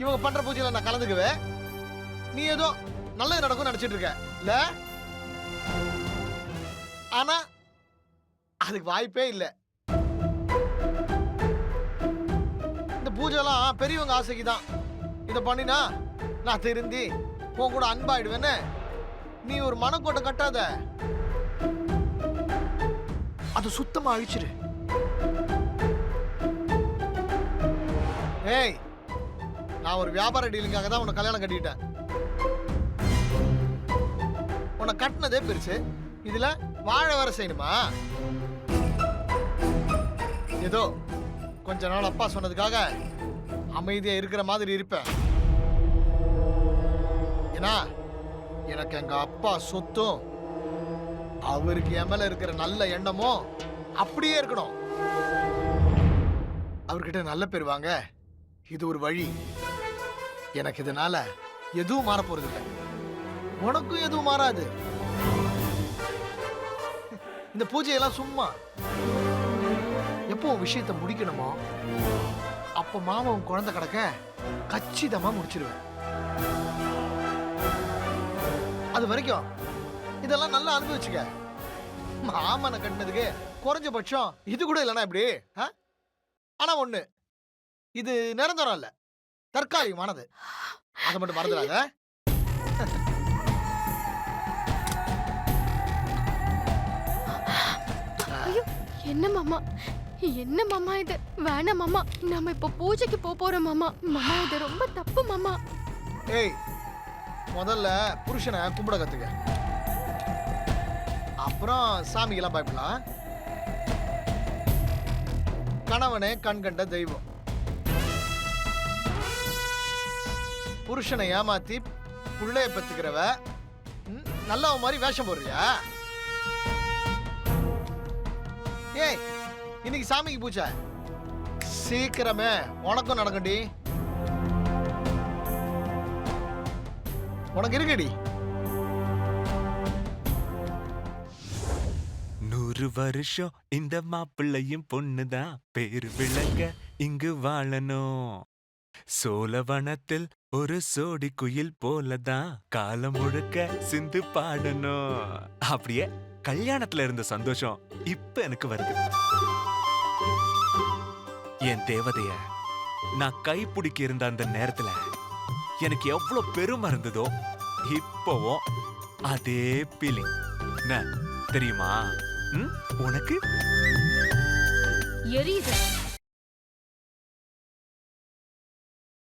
இவங்க பண்ற பூஜையில நான் கலந்துக்குவேன். நீ ஏதோ நல்லது நடக்கும் நினைச்சிட்டு இருக்க. இல்ல? ஆனா அதுக்கு வாய்ப்பே இல்லை. இந்த பூஜைலாம் பெரியவங்க ஆசைக்கு தான் இதை பண்ணினா நான் திருந்தி உன் கூட அன்பாயிடுவேன்னு நீ ஒரு மனக்கோட்டை கட்டாத. அது சுத்தமா அழிச்சிரு. ஏய் நான் ஒரு வியாபார டீலுக்காக தான் உன்னை கல்யாணம் கட்டிட்டேன் உன்னை கட்டினதே பெருசு. இதுல வாழ வேற செய்யணுமா? ஏதோ கொஞ்ச நாள் அப்பா சொன்னதுக்காக அமைதியா இருக்கிற மாதிரி இருப்பேன். ஏன்னா எனக்கு எங்க அப்பா சொத்தும் அவருக்கு என் மேல இருக்கிற நல்ல எண்ணமும் அப்படியே இருக்கணும். அவர்கிட்ட நல்ல பேர் வாங்க. இது ஒரு வழி. எனக்கு இதனால எதுவும் மாற போறது இல்லை உனக்கும் எதுவும் மாறாது. இந்த பூஜையெல்லாம் சும்மா. எப்போ விஷயத்த விஷயத்தை முடிக்கணுமோ அப்ப மாமாவும் குழந்தை கிடக்க கச்சிதமா முடிச்சிருவேன். அது வரைக்கும் இதெல்லாம் நல்லா அனுபவிச்சுக்க. மாமனை கட்டினதுக்கு குறைஞ்சபட்சம் இது கூட இல்லைனா இப்படி ஆ? ஆனா ஒண்ணு இது நிரந்தரம் இல்லை. தற்காலிகமானது. அதை மட்டும் மறந்துடாத. என்ன மாமா? என்ன மாமா இது? வேணாம் மாமா நாம இப்ப பூஜைக்கு போப் போறோம் மாமா. மாமா இது ரொம்ப தப்பு மாமா. ஏய் முதல்ல புருஷனை கும்பிட கத்துக்க. அப்புறம் சாமிக்கெல்லாம் பயப்படலாம். கணவனே கண் கண்ட தெய்வம். புருஷனை ஏமாத்தி புள்ளைய பெத்துக்கிறவ ம், நல்லவ மாதிரி வேஷம் போடுறியா? ஏய் இன்னைக்கு சாமிக்கு பூஜை. சீக்கிரமே. உனக்கும் நடக்கண்டி உனக்கு இருக்குடி. நூறு வருஷம் இந்த மாப்பிள்ளையும் பொண்ணுதான். பேரு விளங்க இங்கு வாழணும். சோழவனத்தில் ஒரு சோடி குயில் போலதான் காலம் முழுக்க சிந்து பாடணும். அப்படியே கல்யாணத்துல இருந்த சந்தோஷம் இப்ப எனக்கு வருது. என் தேவதைய நான் கைப்பிடிக்க இருந்த அந்த நேரத்துல எனக்கு எவ்வளவு பெருமை இருந்ததோ இப்பவும் அதே பீலிங் என்ன தெரியுமா? உனக்கு? எரியுது.